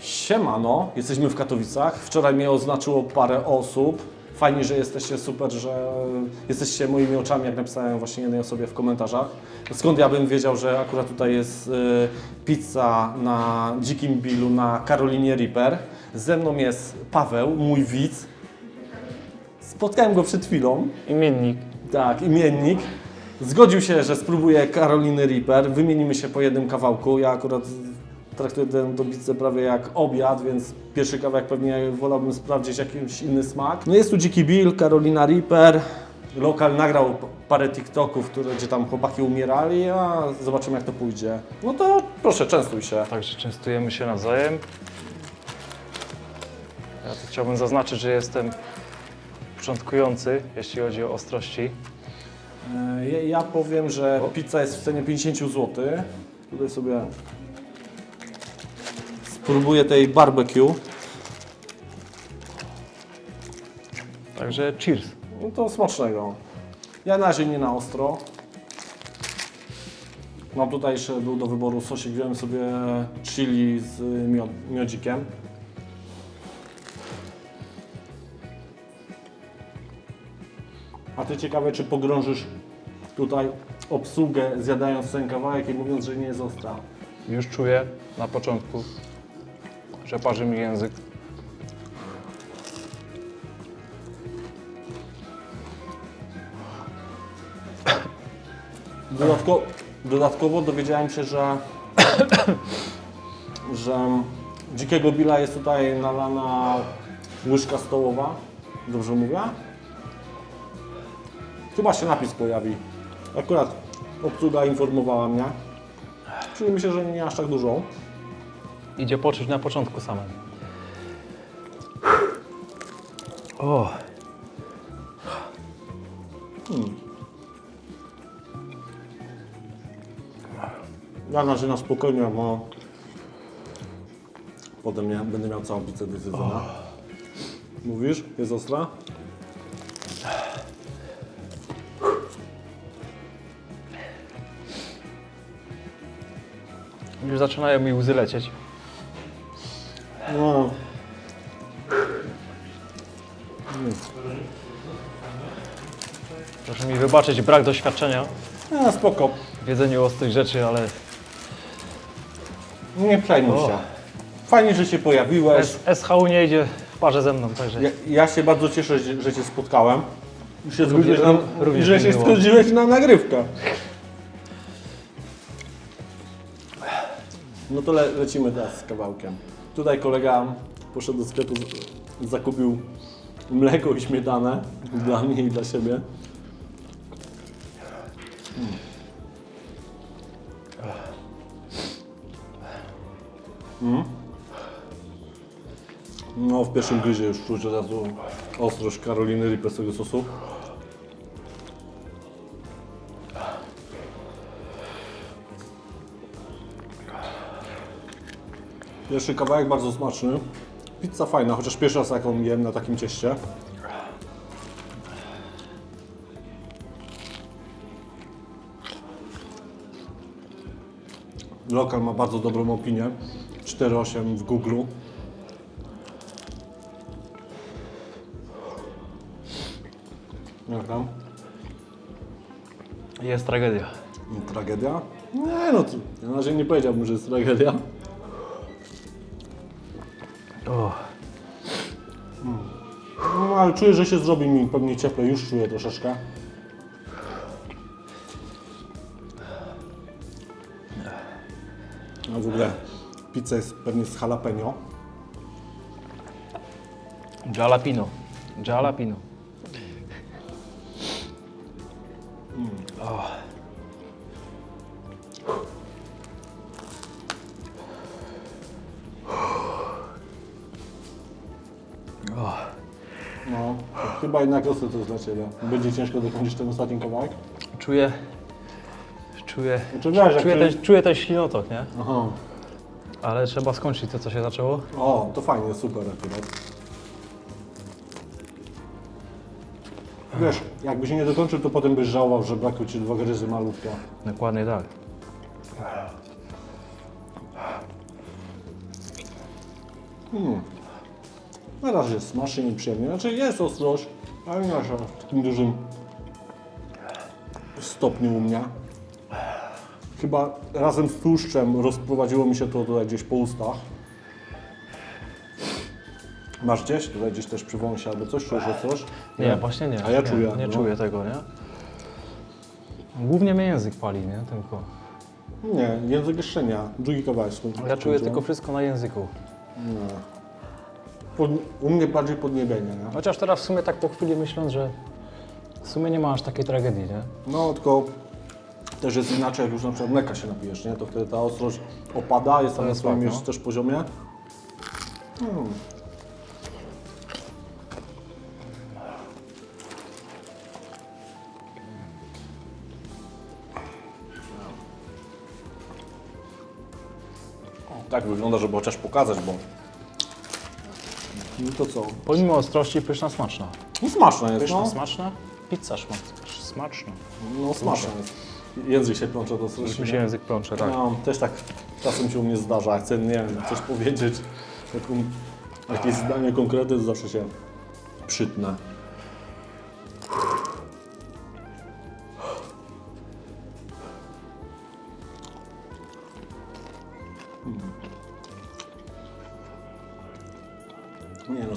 Siemano, jesteśmy w Katowicach. Wczoraj mnie oznaczyło parę osób. Fajnie, że jesteście, super, że jesteście moimi oczami, jak napisałem właśnie jednej osobie w komentarzach. Skąd ja bym wiedział, że akurat tutaj jest y, pizza na Dzikim Billu na Karolinie Reaper. Ze mną jest Paweł, mój widz. Spotkałem go przed chwilą. Imiennik. Tak, imiennik. Zgodził się, że spróbuje Karoliny Reaper. Wymienimy się po jednym kawałku. Ja akurat traktuję tę dobicę prawie jak obiad, więc pierwszy kawałek pewnie wolałbym sprawdzić jakiś inny smak. No jest tu Dziki Bill, Karolina Reaper. Lokal nagrał parę TikToków, które, gdzie tam chłopaki umierali, a zobaczymy jak to pójdzie. No to proszę, częstuj się. Także częstujemy się nawzajem. Ja tu chciałbym zaznaczyć, że jestem początkujący, jeśli chodzi o ostrości. E, Ja, ja powiem, że pizza jest w cenie 50 zł. Tutaj sobie spróbuję tej barbecue. Także cheers. No to smacznego. Ja na razie nie na ostro. Mam tutaj jeszcze był do wyboru sosik, wziąłem sobie chili z miod, miodzikiem. A ty ciekawe, czy pogrążysz tutaj obsługę zjadając ten kawałek i mówiąc, że nie jest ostra. Już czuję na początku, że parzy mi język. Dodatko, dodatkowo dowiedziałem się, że, że dzikiego billa jest tutaj nalana łyżka stołowa. Dobrze mówię? Chyba się napis pojawi. Akurat obsługa informowała mnie. Czyli myślę, że nie aż tak dużo. Idzie poczuć na początku samym. O, Ja na razie na spokojnie, bo potem nie, będę miał całą pizzę do zjedzenia. Mówisz? Jest ostra? już zaczynają mi łzy lecieć. No. Proszę mi wybaczyć brak doświadczenia A, spoko. w jedzeniu ostrych rzeczy, ale Nie przejmuj O. się. Fajnie, że się pojawiłeś. S- SHU nie idzie w parze ze mną, także Ja, ja się bardzo cieszę, że, że Cię spotkałem. I się Również- zgodziłeś na, również że mi się miło. zgodziłeś na nagrywkę. No to le, lecimy teraz z kawałkiem. Tutaj kolega poszedł do sklepu, zakupił mleko i śmietanę dla mnie i dla siebie. No, w pierwszym gryzie już czuć od razu ostrość Karoliny Ripper z tego sosu. Pierwszy kawałek bardzo smaczny. Pizza fajna, chociaż pierwszy raz jaką jem na takim cieście. Lokal ma bardzo dobrą opinię. 4,8 w Google. Jak tam? jest tragedia. Tragedia? Nie no, to, na razie nie powiedziałbym, że jest tragedia. O, No, ale czuję, że się zrobi mi pewnie cieplej, już czuję troszeczkę. No w ogóle pizza jest pewnie z jalapeno. jalapino. Jalapino. No, chyba jednak ostre to jest dla Ciebie. Będzie ciężko dokończyć ten ostatni kawałek. Czuję, czuję, Znaczy wiesz, jak czuję, ty- ten, czuję ten ślinotok, nie? Aha. Ale trzeba skończyć to, co się zaczęło. O, to fajnie, super akurat. Wiesz, jakbyś nie dokończył, to potem byś żałował, że brakły Ci dwa gryzy malutkie. Dokładnie tak. Mm. Na razie jest smacznie i przyjemnie. Znaczy jest ostrość, ale nie aż w takim dużym stopniu u mnie. Chyba razem z tłuszczem rozprowadziło mi się to tutaj gdzieś po ustach. Masz gdzieś? Tutaj gdzieś też przy wąsie albo coś? Czujesz ostrość? Nie, właśnie nie. A ja nie, czuję. Nie no. czuję tego, nie? Głównie mnie język pali, nie? Tylko. Nie, język jeszcze nie. Drugi kawałek Ja czuję tylko wszystko na języku. Pod, u mnie bardziej podniebienie, nie? Chociaż teraz w sumie tak po chwili myśląc, że w sumie nie ma aż takiej tragedii, nie? No tylko też jest inaczej, jak już na przykład mleka się napijesz, nie? To wtedy ta ostrość opada, jest tam na jest swoim fakt, już no. też poziomie. Hmm. Tak wygląda, żeby chociaż pokazać, bo... No to co? Pomimo ostrości pyszna, smaczna. No smaczne jest, Pyszna, no. smaczna? Pizza szmaczna. Smaczna. No smaczne jest. Język się plącze to Już mi się język plącze, tak. No, też tak czasem się u mnie zdarza, chcę, nie wiem, coś powiedzieć, taką, jakieś zdanie konkretne, to zawsze się przytnę.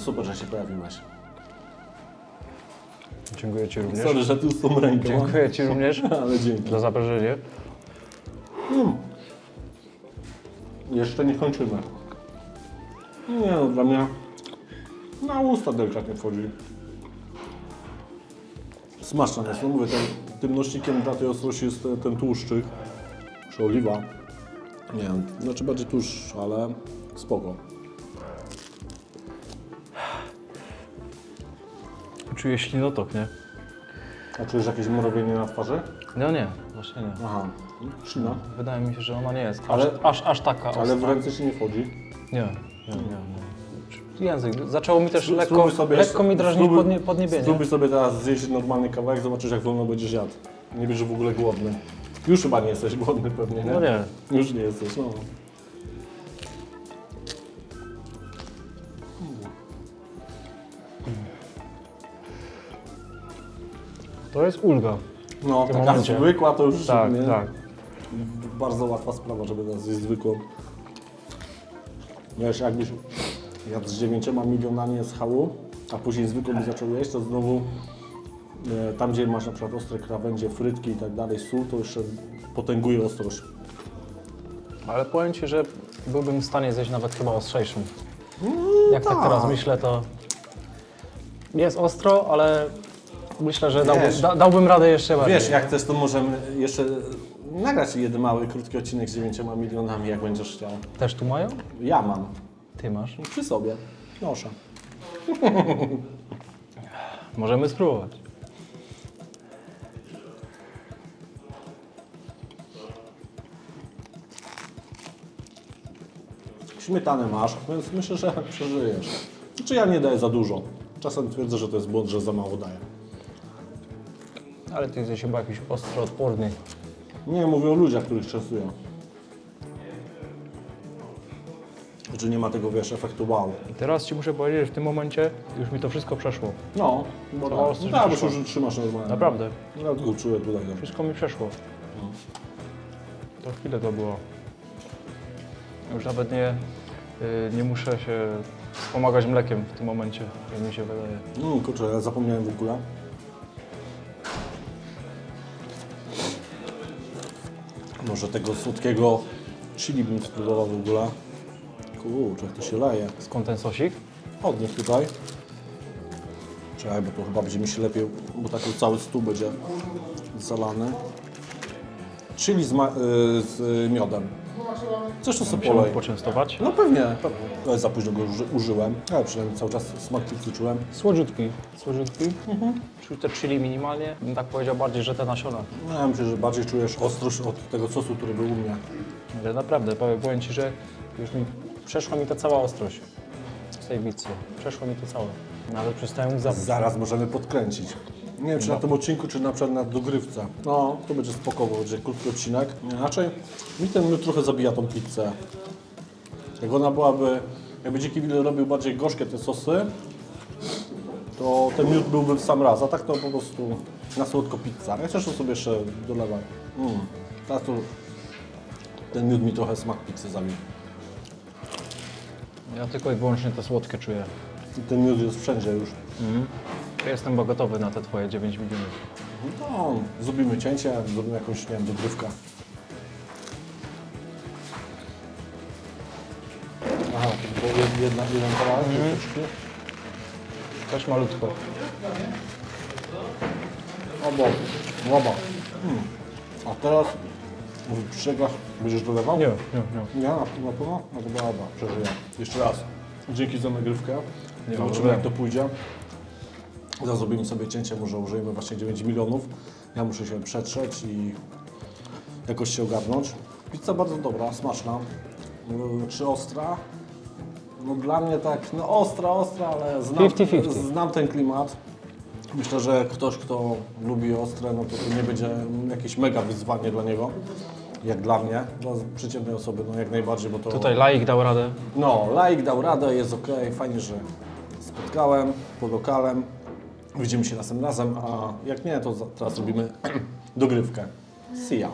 Super, że się pojawiłeś. Dziękuję Ci również. Sorry, że tu z tą ręką. Dziękuję Ci również Ale dzięki. za zaproszenie. Jeszcze nie kończymy. Nie no, dla mnie na usta delikatnie wchodzi. Smaczna jest, no mówię, ten, tym nośnikiem dla tej ostrości jest ten, ten tłuszczyk, czy oliwa. Nie wiem, znaczy bardziej tłuszcz, ale spoko. Czuję ślinotok, nie? A czujesz jakieś mrowienie na twarzy? No nie, właśnie nie. Aha, ślina. Wydaje mi się, że ona nie jest Ale- aż, aż, taka Ale ostra. w ręce się nie wchodzi. Nie, nie, nie. nie. Język. Zaczęło mi też lekko, Spróbuj sobie lekko mi drażnić spróbuj- podnie, podniebienie. Spróbuj sobie teraz zjeść normalny kawałek, zobaczysz jak wolno będziesz jadł. Nie będziesz w ogóle głodny. Już chyba nie jesteś głodny pewnie, nie? No nie. Już nie jesteś, no. To jest ulga. No, taka momencie. zwykła to już Tak, nie, tak. bardzo łatwa sprawa, żeby nas zjeść zwykłą. Wiesz, jakbyś jadł z 9 milionami SHU, a później zwykłą by zaczął jeść, to znowu e, tam, gdzie masz na przykład ostre krawędzie, frytki i tak dalej, sól, to jeszcze potęguje ostrość. Ale powiem Ci, że byłbym w stanie zjeść nawet chyba ostrzejszą. Jak tak tak. teraz myślę, to jest ostro, ale myślę, że dałbym, Wiesz. da, dałbym radę jeszcze bardziej. Wiesz, jak chcesz, to możemy jeszcze nagrać jeden mały, krótki odcinek z 9 milionami, jak będziesz chciał. Też tu mają? Ja mam. Ty masz? Przy sobie. Proszę. Możemy spróbować. Śmietanę masz, więc myślę, że przeżyjesz. Znaczy ja nie daję za dużo. Czasem twierdzę, że to jest błąd, że za mało daję. Ale Ty jesteś chyba jakiś ostro odporny. Nie, mówię o ludziach, których częstuję. Że nie ma tego, wiesz, efektu wow. I teraz Ci muszę powiedzieć, że w tym momencie już mi to wszystko przeszło. No, bo To tak. ostro No, tak, bo przyszło. już trzymasz normalnie. Naprawdę. Ja tylko czuję tutaj. no. Wszystko mi przeszło. To chwilę to było. Już nawet nie, y, nie muszę się wspomagać mlekiem w tym momencie, jak mi się wydaje. No kurczę, ja zapomniałem w ogóle. Może tego słodkiego chili bym spróbował w ogóle. Kurczę, jak to się leje. Skąd ten sosik? Od nich tutaj. Czekaj, bo to chyba będzie mi się lepiej, bo taki cały stół będzie zalany. Chili z, y, z y, miodem. Coś to sobie polej. poczęstować. No pewnie, pewnie. Ale za późno go uży, użyłem, ale przynajmniej cały czas smak pizzy czułem. Słodziutki. Słodziutki. Czuć te chili minimalnie. Bym tak powiedział bardziej, że te nasiona. No, ja myślę, że bardziej czujesz ostrość od tego sosu, który był u mnie. Ale naprawdę, powiem, powiem Ci, że już mi przeszła mi ta cała ostrość z tej pizzy. Przeszło mi to całe. Nawet przestałem zabić. Zaraz możemy podkręcić. Nie wiem, czy na tym odcinku, czy na przykład na dogrywce. No, to będzie spoko, bo będzie krótki odcinek. Inaczej mi ten miód trochę zabija tą pizzę. Jak ona byłaby Jakby Dziki Wille robił bardziej gorzkie te sosy, to ten miód byłby w sam raz, a tak to po prostu na słodko pizza. Ja też to sobie jeszcze dolewam. Mm. Teraz to ten miód mi trochę smak pizzy zabił. Ja tylko i wyłącznie te słodkie czuję. I ten miód jest wszędzie już. Ja Jestem bo gotowy na te twoje 9 milionów. No zrobimy cięcie, zrobimy jakąś, nie wiem, dogrywkę. Aha, to jed- jedna, jeden kawałek, troszeczkę. Też malutko. Obo, łoba. Hmm. A teraz w brzegach będziesz dolewał? Nie, nie, nie. Nie, na, na pewno? No to dobra, przeżyję. Jeszcze raz. Dzięki za nagrywkę. Nie ma Zobaczymy jak to pójdzie. Zaraz zrobimy sobie cięcie, może użyjemy właśnie 9 milionów. Ja muszę się przetrzeć i jakoś się ogarnąć. Pizza bardzo dobra, smaczna. Yy, Czy ostra? No dla mnie tak, no ostra, ostra, ale znam, 50-50. znam ten klimat. Myślę, że ktoś, kto lubi ostre, no to to nie będzie jakieś mega wyzwanie dla niego, jak dla mnie, dla przeciętnej osoby, no jak najbardziej, bo to... Tutaj laik dał radę. No, laik dał radę, jest ok, fajnie, że spotkałem pod lokalem. Widzimy się następnym razem, a jak nie, to teraz robimy dogrywkę. See ya.